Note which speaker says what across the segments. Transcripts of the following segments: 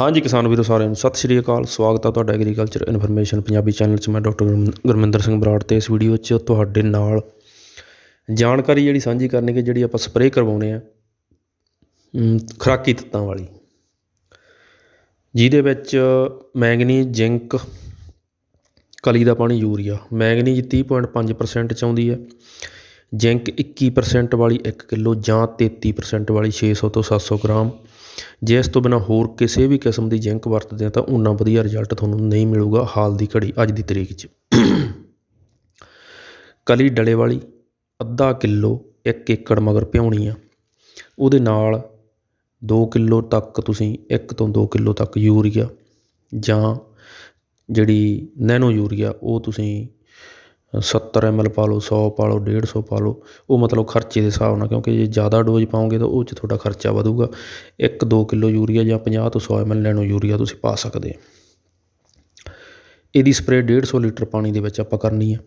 Speaker 1: ਹਾਂਜੀ ਕਿਸਾਨ ਵੀਰੋ ਸਾਰਿਆਂ ਨੂੰ ਸਤਿ ਸ਼੍ਰੀ ਅਕਾਲ। ਸਵਾਗਤ ਹੈ ਤੁਹਾਡਾ ਐਗਰੀਕਲਚਰ ਇਨਫੋਰਮੇਸ਼ਨ ਪੰਜਾਬੀ ਚੈਨਲ 'ਚ। ਮੈਂ ਡਾਕਟਰ ਗੁਰਮਿੰਦਰ ਸਿੰਘ ਬਰਾੜ ਤੇ ਇਸ ਵੀਡੀਓ 'ਚ ਤੁਹਾਡੇ ਨਾਲ ਜਾਣਕਾਰੀ ਜਿਹੜੀ ਸਾਂਝੀ ਕਰਨੀ ਕਿ ਜਿਹੜੀ ਆਪਾਂ ਸਪਰੇਅ ਕਰਵਾਉਣੇ ਆ ਅਮ, ਖੁਰਾਕੀ ਤੱਤਾਂ ਵਾਲੀ। ਜਿਹਦੇ ਵਿੱਚ ਮੈਂਗਨੀ ਜ਼ਿੰਕ ਕਲੀ ਦਾ ਪਾਣੀ ਯੂਰੀਆ। ਮੈਂਗਨੀਜ਼ 30.5% ਚ ਆਉਂਦੀ ਹੈ। ਜ਼ਿੰਕ 21% ਵਾਲੀ 1 ਕਿਲੋ ਜਾਂ 33% ਵਾਲੀ 600 ਤੋਂ 700 ਗ੍ਰਾਮ। ਜੇ ਇਸ ਤੋਂ ਬਿਨਾਂ ਹੋਰ ਕਿਸੇ ਵੀ ਕਿਸਮ ਦੀ ਜ਼ਿੰਕ ਵਰਤਦੇ ਹਾਂ ਤਾਂ ਉਨਾ ਵਧੀਆ ਰਿਜ਼ਲਟ ਤੁਹਾਨੂੰ ਨਹੀਂ ਮਿਲੂਗਾ ਹਾਲ ਦੀ ਘੜੀ, ਅੱਜ ਦੀ ਤਰੀਕ 'ਚ। ਕਲੀ ਡਲੇ ਵਾਲੀ ਅੱਧਾ ਕਿਲੋ 1 ਏਕੜ ਮਗਰ ਭਿਉਣੀ ਆ। ਉਹਦੇ ਨਾਲ 2 ਕਿਲੋ ਤੱਕ ਤੁਸੀਂ 1 ਤੋਂ 2 ਕਿਲੋ ਤੱਕ ਯੂਰੀਆ ਜਾਂ ਜਿਹੜੀ ਨੈਨੋ ਯੂਰੀਆ, ਉਹ ਤੁਸੀਂ 70 ml ਪਾ ਲਓ 100 ਪਾ ਲਓ 150 ਪਾ ਲਓ, ਉਹ ਮਤਲਬ ਖਰਚੇ ਦੇ ਹਿਸਾਬ ਨਾਲ, ਕਿਉਂਕਿ ਜੇ ਜ਼ਿਆਦਾ ਡੋਜ਼ ਪਾਓਗੇ ਤਾਂ ਉਹ 'ਚ ਤੁਹਾਡਾ ਖਰਚਾ ਵਧੂਗਾ। 1-2 ਕਿਲੋ ਯੂਰੀਆ ਜਾਂ 50 ਤੋਂ 100 ml ਨੈਨੋ ਯੂਰੀਆ ਤੁਸੀਂ ਪਾ ਸਕਦੇ ਆ ਇਹਦੀ ਸਪਰੇਅ 150 ਲੀਟਰ ਪਾਣੀ ਦੇ ਵਿੱਚ ਆਪਾਂ ਕਰਨੀ ਹੈ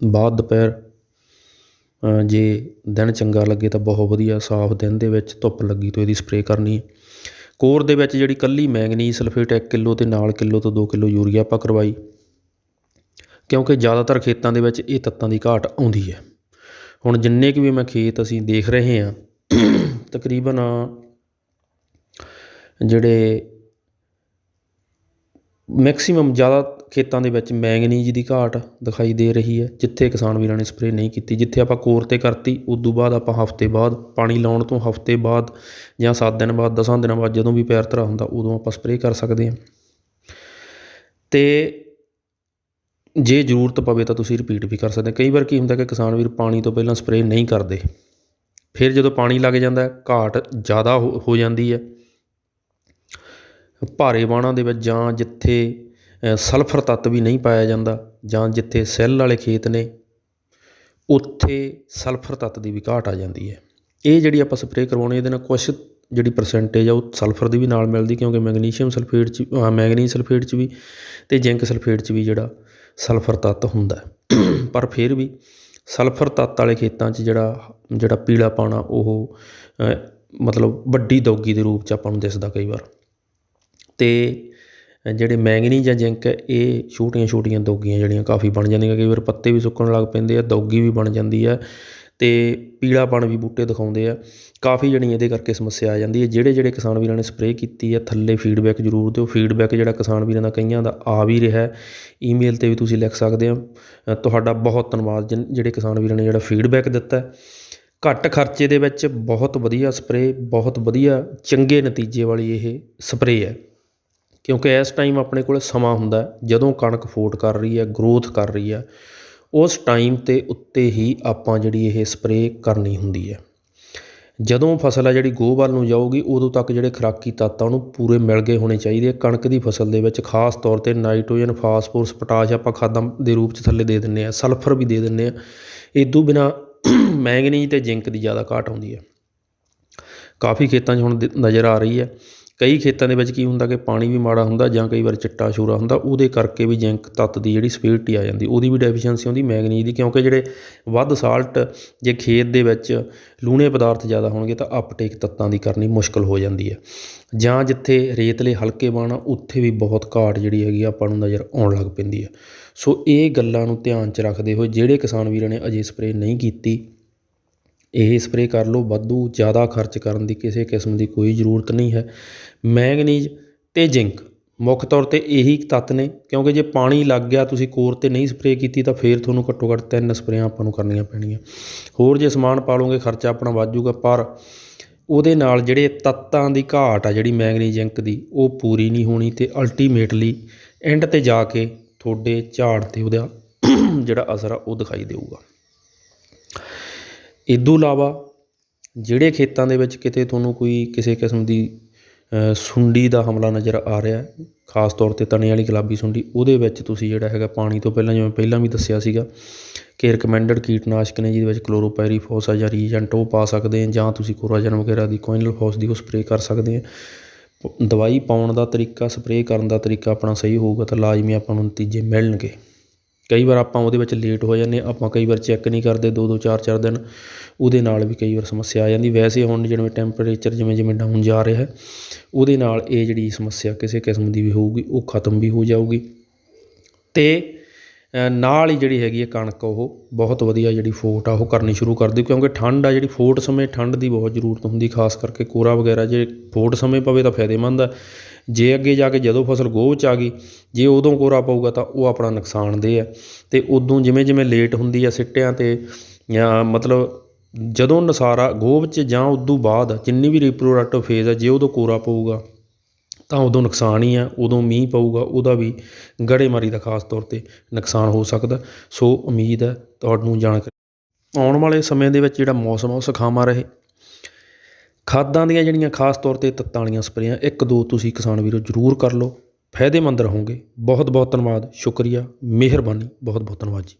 Speaker 1: ਬਾਅਦ ਦੁਪਹਿਰ ਜੇ ਦਿਨ ਚੰਗਾ ਲੱਗੇ ਤਾਂ ਬਹੁਤ ਵਧੀਆ, ਸਾਫ਼ ਦਿਨ ਦੇ ਵਿੱਚ ਧੁੱਪ ਲੱਗੀ ਤੋਂ ਇਹਦੀ ਸਪਰੇਅ ਕਰਨੀ ਹੈ ਕੋਰ ਦੇ ਵਿੱਚ ਜਿਹੜੀ ਕੱਲੀ ਮੈਂਗਨੀਜ਼ ਸਲਫੇਟ 1 ਕਿਲੋ ਤੇ ਨਾਲ ਕਿਲੋ ਤੋਂ 2 ਕਿਲੋ ਯੂਰੀਆ ਆਪਾਂ ਕਰਵਾਈ। ਕਿਉਂਕਿ ਜ਼ਿਆਦਾਤਰ ਖੇਤਾਂ ਦੇ ਵਿੱਚ ਇਹ ਤੱਤਾਂ ਦੀ ਘਾਟ ਆਉਂਦੀ ਹੈ। ਹੁਣ ਜਿੰਨੇ ਕੁ ਵੀ ਮੈਂ ਖੇਤ ਅਸੀਂ ਦੇਖ ਰਹੇ ਹਾਂ, ਤਕਰੀਬਨ ਜਿਹੜੇ ਮੈਕਸਿਮਮ ਜ਼ਿਆਦਾ ਖੇਤਾਂ ਦੇ ਵਿੱਚ ਮੈਂਗਨੀਜ਼ ਦੀ ਘਾਟ ਦਿਖਾਈ ਦੇ ਰਹੀ ਹੈ, ਜਿੱਥੇ ਕਿਸਾਨ ਵੀਰਾਂ ਨੇ ਸਪਰੇਅ ਨਹੀਂ ਕੀਤੀ, ਜਿੱਥੇ ਆਪਾਂ ਕੋਰ ਤੇ ਕਰਤੀ ਉਸ ਤੋਂ ਬਾਅਦ ਆਪਾਂ ਹਫ਼ਤੇ ਬਾਅਦ ਪਾਣੀ ਲਾਉਣ ਤੋਂ ਹਫ਼ਤੇ ਬਾਅਦ ਜਾਂ 7 ਦਿਨ ਬਾਅਦ 10 ਦਿਨਾਂ ਬਾਅਦ ਜਦੋਂ ਵੀ ਪੈਰ ਧਰਾ ਹੁੰਦਾ, ਉਦੋਂ ਆਪਾਂ ਸਪਰੇਅ ਕਰ ਸਕਦੇ ਹਾਂ। ਤੇ ਜੇ ਜ਼ਰੂਰਤ ਪਵੇ ਤਾਂ ਤੁਸੀਂ ਰਿਪੀਟ ਵੀ ਕਰ ਸਕਦੇ ਕਈ ਵਾਰ ਕੀ ਹੁੰਦਾ ਕਿ ਕਿਸਾਨ ਵੀਰ ਪਾਣੀ ਤੋਂ ਪਹਿਲਾਂ ਸਪਰੇਅ ਨਹੀਂ ਕਰਦੇ। ਫਿਰ ਜਦੋਂ ਪਾਣੀ ਲੱਗ ਜਾਂਦਾ ਘਾਟ ਜ਼ਿਆਦਾ ਹੋ ਹੋ ਜਾਂਦੀ ਹੈ। ਭਾਰੇ ਬਾਣਾਂ ਦੇ ਵਿੱਚ ਜਾਂ ਜਿੱਥੇ ਸਲਫਰ ਤੱਤ ਵੀ ਨਹੀਂ ਪਾਇਆ ਜਾਂਦਾ ਜਾਂ ਜਿੱਥੇ ਸੈੱਲ ਵਾਲੇ ਖੇਤ ਨੇ ਉੱਥੇ ਸਲਫਰ ਤੱਤ ਦੀ ਵੀ ਘਾਟ ਆ ਜਾਂਦੀ ਹੈ। ਇਹ ਜਿਹੜੀ ਆਪਾਂ ਸਪਰੇਅ ਕਰਵਾਉਣੀ ਇਹਦੇ ਨਾਲ ਕੁਛ ਜਿਹੜੀ ਪਰਸੈਂਟੇਜ ਆ ਉਹ ਸਲਫਰ ਦੀ ਵੀ ਨਾਲ ਮਿਲਦੀ ਕਿਉਂਕਿ ਮੈਗਨੀਸ਼ੀਅਮ ਸਲਫੇਟ ਚ ਅ, ਸਲਫੇਟ ਚ ਵੀ ਤੇ ਜ਼ਿੰਕ ਸਲਫੇਟ ਚ ਵੀ ਜਿਹੜਾ ਸਲਫਰ ਤੱਤ ਹੁੰਦਾ ਪਰ ਫਿਰ ਵੀ ਸਲਫਰ ਤੱਤ ਵਾਲੇ ਖੇਤਾਂ 'ਚ ਜਿਹੜਾ ਜਿਹੜਾ ਪੀਲਾ ਪਾਣਾ ਉਹ ਮਤਲਬ ਵੱਡੀ ਦੌਗੀ ਦੇ ਰੂਪ 'ਚ ਆਪਾਂ ਨੂੰ ਦਿਸਦਾ ਕਈ ਵਾਰ। ਤੇ ਜਿਹੜੇ ਮੈਂਗਨੀ ਜਾਂ ਜ਼ਿੰਕ ਹੈ, ਇਹ ਛੋਟੀਆਂ ਛੋਟੀਆਂ ਦੌਗੀਆਂ ਜਿਹੜੀਆਂ ਕਾਫੀ ਬਣ ਜਾਂਦੀਆਂ, ਕਈ ਵਾਰ ਪੱਤੇ ਵੀ ਸੁੱਕਣ ਲੱਗ ਪੈਂਦੇ ਆ, ਦੌਗੀ ਵੀ ਬਣ ਜਾਂਦੀ ਹੈ। ਤੇ ਪੀਲਾਪਣ ਵੀ ਬੂਟੇ ਦਿਖਾਉਂਦੇ ਆ। ਕਾਫੀ ਜਾਣੀ ਇਹਦੇ ਕਰਕੇ ਸਮੱਸਿਆ ਆ ਜਾਂਦੀ ਹੈ। ਜਿਹੜੇ ਜਿਹੜੇ ਕਿਸਾਨ ਵੀਰਾਂ ਨੇ ਸਪਰੇਅ ਕੀਤੀ ਹੈ, ਥੱਲੇ ਫੀਡਬੈਕ ਜ਼ਰੂਰ ਦਿਓ। ਫੀਡਬੈਕ ਜਿਹੜਾ ਕਿਸਾਨ ਵੀਰਾਂ ਦਾ ਕਈਆਂ ਦਾ ਆ ਵੀ ਰਿਹਾ ਈਮੇਲ ਤੇ ਵੀ ਤੁਸੀਂ ਲਿਖ ਸਕਦੇ ਹੋ। ਤੁਹਾਡਾ ਬਹੁਤ ਧੰਨਵਾਦ ਜਿਹੜੇ ਕਿਸਾਨ ਵੀਰਾਂ ਨੇ ਜਿਹੜਾ ਫੀਡਬੈਕ ਦਿੱਤਾ ਘੱਟ ਖਰਚੇ ਦੇ ਵਿੱਚ ਬਹੁਤ ਵਧੀਆ ਸਪਰੇਅ, ਬਹੁਤ ਵਧੀਆ ਚੰਗੇ ਨਤੀਜੇ ਵਾਲੀ ਇਹ ਸਪਰੇਅ ਹੈ। ਕਿਉਂਕਿ ਇਸ ਟਾਈਮ ਆਪਣੇ ਕੋਲ ਸਮਾਂ ਹੁੰਦਾ ਜਦੋਂ ਕਣਕ ਫੋਟ ਕਰ ਰਹੀ ਹੈ ਗਰੋਥ ਕਰ ਰਹੀ ਹੈ ਉਸ ਟਾਈਮ ਤੇ ਉੱਤੇ ਹੀ ਆਪਾਂ ਜਿਹੜੀ ਇਹ ਸਪਰੇਅ ਕਰਨੀ ਹੁੰਦੀ ਹੈ। ਜਦੋਂ ਫਸਲ ਆ ਜਿਹੜੀ ਗੋਹ ਵੱਲ ਨੂੰ ਜਾਊਗੀ, ਉਦੋਂ ਤੱਕ ਜਿਹੜੇ ਖੁਰਾਕੀ ਤੱਤ ਆ ਉਹਨੂੰ ਪੂਰੇ ਮਿਲ ਗਏ ਹੋਣੇ ਚਾਹੀਦੇ ਆ। ਕਣਕ ਦੀ ਫਸਲ ਦੇ ਵਿੱਚ ਖਾਸ ਤੌਰ ਤੇ ਨਾਈਟ੍ਰੋਜਨ, ਫਾਸਫੋਰਸ, ਪੋਟਾਸ਼ ਆਪਾਂ ਖਾਦਾਂ ਦੇ ਰੂਪ 'ਚ ਥੱਲੇ ਦੇ ਦਿੰਨੇ ਆ, ਸਲਫਰ ਵੀ ਦੇ ਦਿੰਨੇ ਆ। ਇਦੋਂ ਬਿਨਾ ਮੈਂਗਨੀਜ਼ ਤੇ ਜ਼ਿੰਕ ਦੀ ਜ਼ਿਆਦਾ ਘਾਟ ਆਉਂਦੀ ਹੈ। ਕਾਫੀ ਖੇਤਾਂ 'ਚ ਹੁਣ ਦ- ਨਜ਼ਰ ਆ ਰਹੀ ਹੈ। ਕਈ ਖੇਤਾਂ ਦੇ ਵਿੱਚ ਕੀ ਹੁੰਦਾ ਕਿ ਪਾਣੀ ਵੀ ਮਾੜਾ ਹੁੰਦਾ ਜਾਂ ਕਈ ਵਾਰ ਚਿੱਟਾ ਛੂਰਾ ਹੁੰਦਾ, ਉਹਦੇ ਕਰਕੇ ਵੀ ਜ਼ਿੰਕ ਤੱਤ ਦੀ ਜਿਹੜੀ ਸਪੀਡਟੀ ਆ ਜਾਂਦੀ, ਉਹਦੀ ਵੀ ਡੈਫੀਸ਼ੀਐਂਸੀ ਆਉਂਦੀ ਮੈਗਨੀਜ਼ ਦੀ, ਕਿਉਂਕਿ ਜਿਹੜੇ ਵੱਧ ਸਾਲਟ ਜੇ ਖੇਤ ਦੇ ਵਿੱਚ ਲੂਣੇ ਪਦਾਰਥ ਜ਼ਿਆਦਾ ਹੋਣਗੇ ਤਾਂ ਅਪਟੇਕ ਤੱਤਾਂ ਦੀ ਕਰਨੀ ਮੁਸ਼ਕਲ ਹੋ ਜਾਂਦੀ ਹੈ। ਜਾਂ ਜਿੱਥੇ ਰੇਤਲੇ ਹਲਕੇ ਬਾਣ ਉੱਥੇ ਵੀ ਬਹੁਤ ਘਾਟ ਜਿਹੜੀ ਹੈਗੀ ਆ ਆਪਾਂ ਨੂੰ ਨਜ਼ਰ ਆਉਣ ਲੱਗ ਪੈਂਦੀ ਹੈ। ਸੋ ਇਹ ਗੱਲਾਂ ਨੂੰ ਧਿਆਨ 'ਚ ਰੱਖਦੇ ਹੋਏ ਜਿਹੜੇ ਕਿਸਾਨ ਵੀਰਾਂ ਨੇ ਅਜੇ ਸਪਰੇਅ ਨਹੀਂ ਕੀਤੀ ਇਹ ਸਪਰੇਅ ਕਰ ਲਓ, ਵਾਧੂ ਜ਼ਿਆਦਾ ਖਰਚ ਕਰਨ ਦੀ ਕਿਸੇ ਕਿਸਮ ਦੀ ਕੋਈ ਜ਼ਰੂਰਤ ਨਹੀਂ ਹੈ। ਮੈਂਗਨੀਜ਼ ਅਤੇ ਜ਼ਿੰਕ ਮੁੱਖ ਤੌਰ ਤੇ ਇਹੀ ਤੱਤ ਨੇ, ਕਿਉਂਕਿ ਜੇ ਪਾਣੀ ਲੱਗ ਗਿਆ, ਤੁਸੀਂ ਕੋਰ ਤੇ ਨਹੀਂ ਸਪਰੇਅ ਕੀਤੀ ਤਾਂ ਫਿਰ ਤੁਹਾਨੂੰ ਘੱਟੋ ਘੱਟ ਤਿੰਨ ਸਪਰੇਆਂ ਆਪਾਂ ਨੂੰ ਕਰਨੀਆਂ ਪੈਣੀਆਂ। ਹੋਰ ਜੇ ਸਮਾਨ ਪਾ ਲਓਗੇ, ਖਰਚਾ ਆਪਣਾ ਵੱਧ ਜਾਊਗਾ, ਪਰ ਉਹਦੇ ਨਾਲ ਜਿਹੜੇ ਤੱਤਾਂ ਦੀ ਘਾਟ ਆ, ਜਿਹੜੀ ਮੈਂਗਨੀ ਜ਼ਿੰਕ ਦੀ, ਉਹ ਪੂਰੀ ਨਹੀਂ ਹੋਣੀ ਤੇ ਅਲਟੀਮੇਟਲੀ ਐਂਡ ਤੇ ਜਾ ਕੇ ਤੁਹਾਡੇ ਝਾੜ ਤੇ ਉਹਦਾ ਜਿਹੜਾ ਅਸਰ ਆ, ਉਹ ਦਿਖਾਈ ਦੇਊਗਾ। ਇਦੋਂ ਇਲਾਵਾ ਜਿਹੜੇ ਖੇਤਾਂ ਦੇ ਵਿੱਚ ਕਿਤੇ ਤੁਹਾਨੂੰ ਕੋਈ ਕਿਸੇ ਕਿਸਮ ਦੀ ਸੁੰਡੀ ਦਾ ਹਮਲਾ ਨਜ਼ਰ ਆ ਰਿਹਾ ਖਾਸ ਤੌਰ ਤੇ ਤਣੇ ਵਾਲੀ ਗੁਲਾਬੀ ਸੁੰਡੀ, ਉਹਦੇ ਵਿੱਚ ਤੁਸੀਂ ਜਿਹੜਾ ਹੈਗਾ ਪਾਣੀ ਤੋਂ ਪਹਿਲਾਂ ਜਿਵੇਂ ਪਹਿਲਾਂ ਵੀ ਦੱਸਿਆ ਸੀਗਾ ਕਿ ਰਿਕਮੈਂਡਡ ਕੀਟਨਾਸ਼ਕ ਨੇ ਜਿਹਦੇ ਵਿੱਚ ਕਲੋਰੋਪਾਇਰੀਫੋਸ ਆ ਜਾਂ ਰੀਜੈਂਟ ਉਹ ਪਾ ਸਕਦੇ ਆ ਜਾਂ ਤੁਸੀਂ ਕੋਰਾਜਨ ਵਗੈਰਾ ਦੀ ਕੋਇਨਲ ਫੋਸ ਦੀ ਉਹ ਸਪਰੇਅ ਕਰ ਸਕਦੇ ਆ ਪ- ਦਵਾਈ ਪਾਉਣ ਦਾ ਤਰੀਕਾ ਸਪਰੇਅ ਕਰਨ ਦਾ ਤਰੀਕਾ ਆਪਣਾ ਸਹੀ ਹੋਊਗਾ ਤਾਂ ਲਾਜ਼ਮੀ ਆਪਾਂ ਨੂੰ ਨਤੀਜੇ ਮਿਲਣਗੇ। ਕਈ ਵਾਰ ਆਪਾਂ ਉਹਦੇ ਵਿੱਚ ਲੇਟ ਹੋ ਜਾਂਦੇ ਹਾਂ, ਆਪਾਂ ਕਈ ਵਾਰ ਚੈੱਕ ਨਹੀਂ ਕਰਦੇ ਦੋ ਦੋ ਚਾਰ ਚਾਰ ਦਿਨ ਉਹਦੇ ਨਾਲ ਵੀ ਕਈ ਵਾਰ ਸਮੱਸਿਆ ਆ ਜਾਂਦੀ। ਵੈਸੇ ਹੁਣ ਜਿਵੇਂ ਟੈਂਪਰੇਚਰ ਜਿਵੇਂ ਜਿਵੇਂ ਡਾਊਨ ਜਾ ਰਿਹਾ ਹੈ ਉਹਦੇ ਨਾਲ ਇਹ ਜਿਹੜੀ ਸਮੱਸਿਆ ਕਿਸੇ ਕਿਸਮ ਦੀ ਵੀ ਹੋਊਗੀ ਉਹ ਖਤਮ ਵੀ ਹੋ ਜਾਊਗੀ। ਅਤੇ ਨਾਲ ਹੀ ਜਿਹੜੀ ਹੈਗੀ ਹੈ ਕਣਕ ਉਹ ਬਹੁਤ ਵਧੀਆ ਜਿਹੜੀ ਫੋਟ ਆ ਉਹ ਕਰਨੀ ਸ਼ੁਰੂ ਕਰ ਦਿਓ ਕਿਉਂਕਿ ਠੰਡ ਆ ਜਿਹੜੀ ਫੋਟ ਸਮੇਂ ਠੰਡ ਦੀ ਬਹੁਤ ਜ਼ਰੂਰਤ ਹੁੰਦੀ ਖਾਸ ਕਰਕੇ ਕੋਰਾ ਵਗੈਰਾ ਜੇ ਫੋਟ ਸਮੇਂ ਪਵੇ ਤਾਂ ਫਾਇਦੇਮੰਦ ਆ। ਜੇ ਅੱਗੇ ਜਾ ਕੇ ਜਦੋਂ ਫਸਲ ਗੋਹ 'ਚ ਆ ਗਈ, ਜੇ ਉਦੋਂ ਕੋਰਾ ਪਊਗਾ ਤਾਂ ਉਹ ਆਪਣਾ ਨੁਕਸਾਨਦੇਹ ਹੈ ਅਤੇ ਉਦੋਂ ਜਿਵੇਂ ਜਿਵੇਂ ਲੇਟ ਹੁੰਦੀ ਆ ਸਿੱਟਿਆਂ 'ਤੇ, ਜਾਂ ਮਤਲਬ ਜਦੋਂ ਨਸਾਰਾ ਗੋਭ 'ਚ ਜਾਂ ਉਦੋਂ ਬਾਅਦ ਜਿੰਨੀ ਵੀ ਰੀਪਰੋਡਕਟਿਵ ਫੇਜ਼ ਹੈ ਜੇ ਉਦੋਂ ਕੋਰਾ ਪਊਗਾ, ਤਾਂ ਉਦੋਂ ਨੁਕਸਾਨ ਹੀ ਆ। ਉਦੋਂ ਮੀਂਹ ਪਊਗਾ, ਉਹਦਾ ਵੀ ਗੜੇਮਾਰੀ ਦਾ ਖਾਸ ਤੌਰ 'ਤੇ ਨੁਕਸਾਨ ਹੋ ਸਕਦਾ। ਸੋ ਉਮੀਦ ਹੈ ਤੁਹਾਨੂੰ ਜਾਣਕਾਰੀ ਆਉਣ ਵਾਲੇ ਸਮੇਂ ਦੇ ਵਿੱਚ ਜਿਹੜਾ ਮੌਸਮ ਆ, ਉਹ ਸੁਖਾਵਾਂ ਰਹੇ। ਖਾਦਾਂ ਦੀਆਂ ਜਿਹੜੀਆਂ ਖਾਸ ਤੌਰ 'ਤੇ ਤੱਤਾਂ ਵਾਲੀਆਂ ਸਪਰੇਆਂ, ਇੱਕ ਦੋ ਤੁਸੀਂ ਕਿਸਾਨ ਵੀਰੋ ਜ਼ਰੂਰ ਕਰ ਲਓ। ਫਾਇਦੇਮੰਦ ਰਹੋਗੇ। ਬਹੁਤ ਬਹੁਤ ਧੰਨਵਾਦ। ਸ਼ੁਕਰੀਆ। ਮਿਹਰਬਾਨੀ। ਬਹੁਤ ਬਹੁਤ ਧੰਨਵਾਦ ਜੀ।